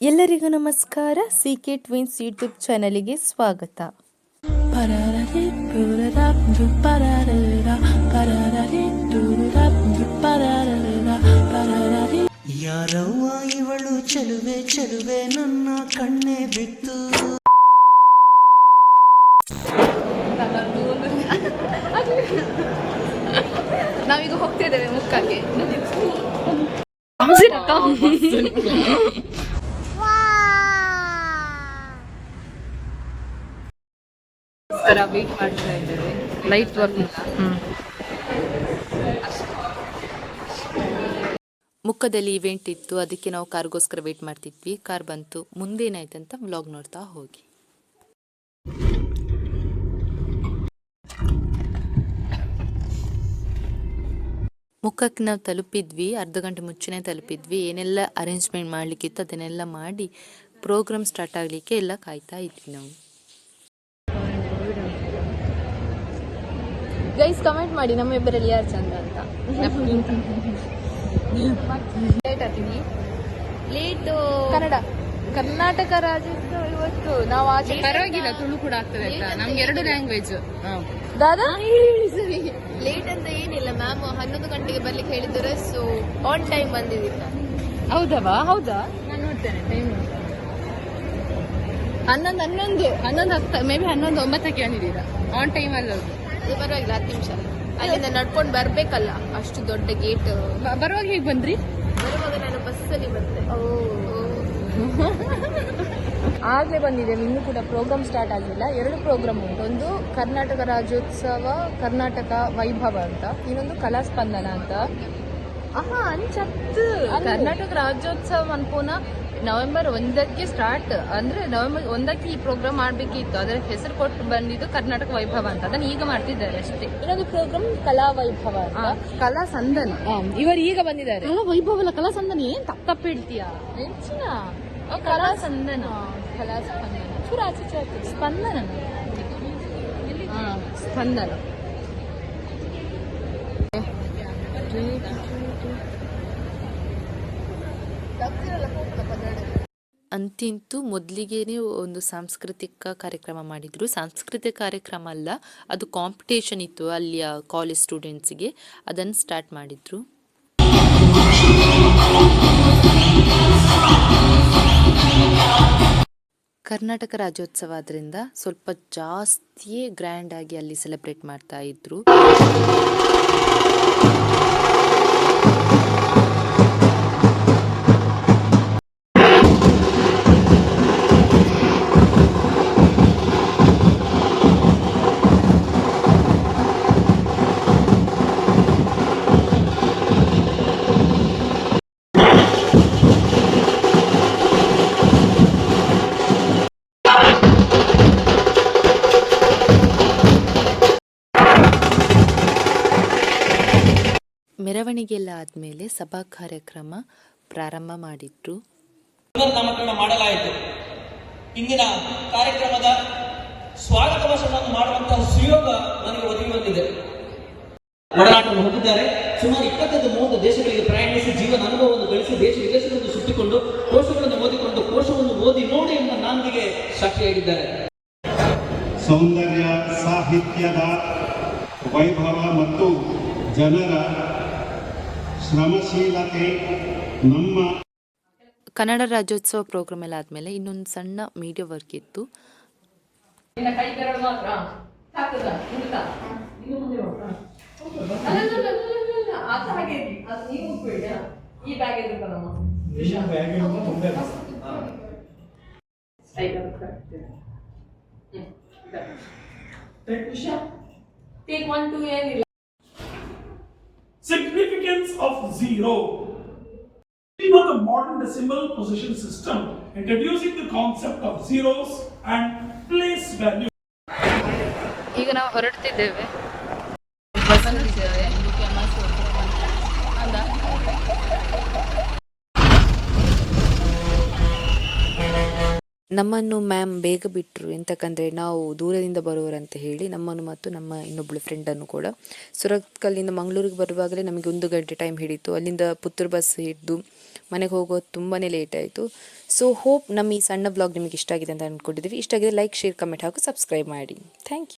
ಎಲ್ಲರಿಗೂ ನಮಸ್ಕಾರ. C K twins YouTube ಚಾನಲಿಗೆ ಸ್ವಾಗತ. ಯಾರವ್ವ ಇವಳು ಚೆಲುವೆ ಚೆಲುವೆ ನನ್ನ ಕಣ್ಣೆ ಬಿತ್ತು. ನಾವೀಗ ಹೋಗ್ತಿದ್ದೇವೆ ಮುಕ್ಕಕ್ಕೆ ವೇಟ್ ಮಾಡ್ತಾ ಇದ್ದೇವೆ. ಲೈಟ್ ವರ್ಕ್ ಮುಖದಲ್ಲಿ ಇವೆಂಟ್ ಇತ್ತು ಅದಕ್ಕೆ ನಾವು ಕಾರ್ಗೋಸ್ಕರ ವೇಟ್ ಮಾಡ್ತಿದ್ವಿ. ಕಾರ್ ಬಂತು. ಮುಂದೇನಾಯ್ತಂತ ವ್ಲಾಗ್ ನೋಡ್ತಾ ಹೋಗಿ. ಮುಖಕ್ಕೆ ನಾವು ತಲುಪಿದ್ವಿ ಅರ್ಧ ಗಂಟೆ ಮುಂಚೆನೇ ತಲುಪಿದ್ವಿ. ಏನೆಲ್ಲ ಅರೇಂಜ್ಮೆಂಟ್ ಮಾಡಲಿಕ್ಕಿತ್ತು ಅದನ್ನೆಲ್ಲ ಮಾಡಿ ಪ್ರೋಗ್ರಾಮ್ ಸ್ಟಾರ್ಟ್ ಆಗಲಿಕ್ಕೆ ಎಲ್ಲ ಕಾಯ್ತಾ ಇದ್ವಿ ನಾವು. ಗೈಸ್ ಕಮೆಂಟ್ ಮಾಡಿ ನಮ್ಮ ಇಬ್ಬರಲ್ಲಿ ಯಾರು ಚಂದ ಅಂತ. ಲೇಟ್ ಆಗ್ತೀವಿ ಲೇಟ್ ಕನ್ನಡ. ಕರ್ನಾಟಕ ರಾಜ್ಯದ ಇವತ್ತು ನಾವು ಆಚೆ ಪರವಾಗಿಲ್ಲ ತುಳು ಕೂಡ ಆಗ್ತದೆ ನಮ್ಗೆ ಎರಡು ಲ್ಯಾಂಗ್ವೇಜ್ ದಾದಾ? ಸರಿ ಲೇಟ್ ಅಂತ ಏನಿಲ್ಲ ಮ್ಯಾಮ್ ಹನ್ನೊಂದು ಗಂಟೆಗೆ ಬರ್ಲಿಕ್ಕೆ ಹೇಳಿದ್ರೆ ಸೊ ಆನ್ ಟೈಮ್ ಬಂದಿದ್ದೀವಿ. ಹೌದವಾ? ಹೌದಾ? ನಾನು ನೋಡ್ತೇನೆ ಟೈಮ್ ಹನ್ನೊಂದು ಹನ್ನೊಂದು. ಹನ್ನೊಂದು ಹತ್ತು ಮೇ ಬಿ ಹನ್ನೊಂದು ಒಂಬತ್ತಕ್ಕೆ ಬಂದಿದ್ದೀರಾ. ಆನ್ ಟೈಮ್ ಅಲ್ಲ ಅದು. ಪರವಾಗಿಲ್ಲ ಹತ್ತು ನಿಮಿಷ. ಅಲ್ಲಿಂದ ನಡ್ಕೊಂಡು ಬರ್ಬೇಕಲ್ಲ ಅಷ್ಟು ದೊಡ್ಡ ಗೇಟ್ ಬರುವಾಗ ಹೇಗೆ ಬಂದ್ರಿ? ಬರುವಾಗ ನಾನು ಬಸ್ಸಲ್ಲಿ ಬಂದೆ. ಆಗ್ಲೇ ಬಂದಿದ್ದೇವೆ ಇನ್ನೂ ಕೂಡ ಪ್ರೋಗ್ರಾಮ್ ಸ್ಟಾರ್ಟ್ ಆಗಿಲ್ಲ ಎರಡು ಪ್ರೋಗ್ರಾಮ್ ಉಂಟು. ಒಂದು ಕರ್ನಾಟಕ ರಾಜ್ಯೋತ್ಸವ ಕರ್ನಾಟಕ ವೈಭವ ಅಂತ. ಇನ್ನೊಂದು ಕಲಾ ಸ್ಪಂದನ ಅಂತ. ಆಹಾ ಅಂಚತ್ತು ಕರ್ನಾಟಕ ರಾಜ್ಯೋತ್ಸವ ಅನ್ಪೋನ ನವೆಂಬರ್ ಒಂದಕ್ಕೆ ಸ್ಟಾರ್ಟ್ ಅಂದ್ರೆ ನವೆಂಬರ್ ಒಂದಕ್ಕೆ ಈ ಪ್ರೋಗ್ರಾಮ್ ಮಾಡಬೇಕಿತ್ತು. ಅದರ ಹೆಸರು ಕೊಟ್ಟು ಬಂದಿದ್ದು ಕರ್ನಾಟಕ ವೈಭವ ಅಂತ. ಅದನ್ನ ಈಗ ಮಾಡ್ತಿದ್ದಾರೆ ಅಷ್ಟೇ. ಇನ್ನೊಂದು ಪ್ರೋಗ್ರಾಮ್ ಕಲಾ ವೈಭವ ಅಂತ. ಕಲಾ ಸಂದನ. ಇವರು ಈಗ ಬಂದಿದ್ದಾರೆ. ಕಲಾ ವೈಭವ ಅಲ್ಲ ಕಲಾ ಸಂದನ ಏನ್ ತಪ್ಪ ತಪ್ಪ ಹೇಳ್ತೀಯಾ ಹೆಚ್ಚಿನ ಕಲಾ ಸಂದನ. ಕಲಾ ಸ್ಪಂದನ. ಚೂರ ಆಚೆ. ಸ್ಪಂದನ. ಸ್ಪಂದನ ಅಂತಿಂತೂ ಮೊದಲಿಗೇನೆ ಒಂದು ಸಾಂಸ್ಕೃತಿಕ ಕಾರ್ಯಕ್ರಮ ಮಾಡಿದರು. ಸಾಂಸ್ಕೃತಿಕ ಕಾರ್ಯಕ್ರಮ ಅಲ್ಲ, ಅದು ಕಾಂಪಿಟೇಷನ್ ಇತ್ತು ಅಲ್ಲಿಯ ಕಾಲೇಜ್ ಸ್ಟೂಡೆಂಟ್ಸ್ಗೆ ಅದನ್ನು ಸ್ಟಾರ್ಟ್ ಮಾಡಿದರು. ಕರ್ನಾಟಕ ರಾಜ್ಯೋತ್ಸವ ಆದ್ದರಿಂದ ಸ್ವಲ್ಪ ಜಾಸ್ತಿಯೇ ಗ್ರ್ಯಾಂಡ್ ಆಗಿ ಅಲ್ಲಿ ಸೆಲೆಬ್ರೇಟ್ ಮಾಡ್ತಾ ಇದ್ರು. ಮೆರವಣಿಗೆ ಎಲ್ಲ ಆದಮೇಲೆ ಸಭಾ ಕಾರ್ಯಕ್ರಮ ಪ್ರಾರಂಭ ಮಾಡಿದ್ರು. ನಾಮಕರಣ ಮಾಡಲಾಯಿತು. ಇಂದಿನ ಕಾರ್ಯಕ್ರಮದ ಸ್ವಾಗತ ಭಾಷಣವನ್ನು ಮಾಡುವಂತಹ ಸುಯೋಗ ನನಗೆ ಒದಗಿ ಬಂದಿದೆ. ಒಡನಾಟವನ್ನು ಹೊಂದಿದ್ದಾರೆ ಸುಮಾರು ಇಪ್ಪತ್ತೈದು ಮೂವತ್ತು ದೇಶಗಳಿಗೆ ಪ್ರಯಾಣಿಸಿ ಜೀವನ ಅನುಭವವನ್ನು ಗಳಿಸಿ ದೇಶ ವಿದೇಶಗಳನ್ನು ಸುತ್ತಿಕೊಂಡು ಕೋಶಗಳನ್ನು ಓದಿಕೊಂಡು ಕೋಶವನ್ನು ಓದಿ ನೋಡಿ ಎಂಬ ನಾಂದಿಗೆ ಸಾಕ್ಷಿಯಾಗಿದ್ದಾರೆ ಸೌಂದರ್ಯ ಸಾಹಿತ್ಯದ ವೈಭವ ಮತ್ತು ಜನರ ಶ್ರಮಶೀಲತೆ ನಮ್ಮ ಕನ್ನಡ ರಾಜ್ಯೋತ್ಸವ ಪ್ರೋಗ್ರಾಮ್ ಎಲ್ಲ ಆದಮೇಲೆ ಇನ್ನೊಂದು ಸಣ್ಣ ಮೀಡಿಯಾ ವರ್ಕ್ ಇತ್ತು. ಟೇಕ್ ಒನ್ ಟು ಏನಿಲ್ಲ. Significance of zero. You know the modern decimal position system, introducing the concept of zeros and place value. ಈಗ ನಾವು ಹೊರಡ್ತಿದ್ದೇವೆ ನಮ್ಮನ್ನು ಮ್ಯಾಮ್ ಬೇಗ ಬಿಟ್ಟರು ಎಂತಕ್ಕಂದರೆ ನಾವು ದೂರದಿಂದ ಬರುವರಂತ ಹೇಳಿ ನಮ್ಮನ್ನು ಮತ್ತು ನಮ್ಮ ಇನ್ನೊಬ್ಬಳು ಫ್ರೆಂಡನ್ನು ಕೂಡ. ಸುರತ್ಕಲ್ಲಿಂದ ಮಂಗಳೂರಿಗೆ ಬರುವಾಗಲೇ ನಮಗೆ ಒಂದು ಗಂಟೆ ಟೈಮ್ ಹಿಡಿತು ಅಲ್ಲಿಂದ ಪುತ್ರ ಬಸ್ ಹಿಡಿದು ಮನೆಗೆ ಹೋಗೋದು ತುಂಬಾ ಲೇಟ್ ಆಯಿತು. ಸೊ ಹೋಪ್ ನಮ್ಮ ಈ ಸಣ್ಣ ಬ್ಲಾಗ್ ನಿಮಗೆ ಇಷ್ಟ ಆಗಿದೆ ಅಂತ ಅಂದ್ಕೊಂಡಿದ್ದೀವಿ ಇಷ್ಟ ಆಗಿದೆ ಲೈಕ್ ಶೇರ್ ಕಮೆಂಟ್ ಹಾಕು ಸಬ್ಸ್ಕ್ರೈಬ್ ಮಾಡಿ. Thank you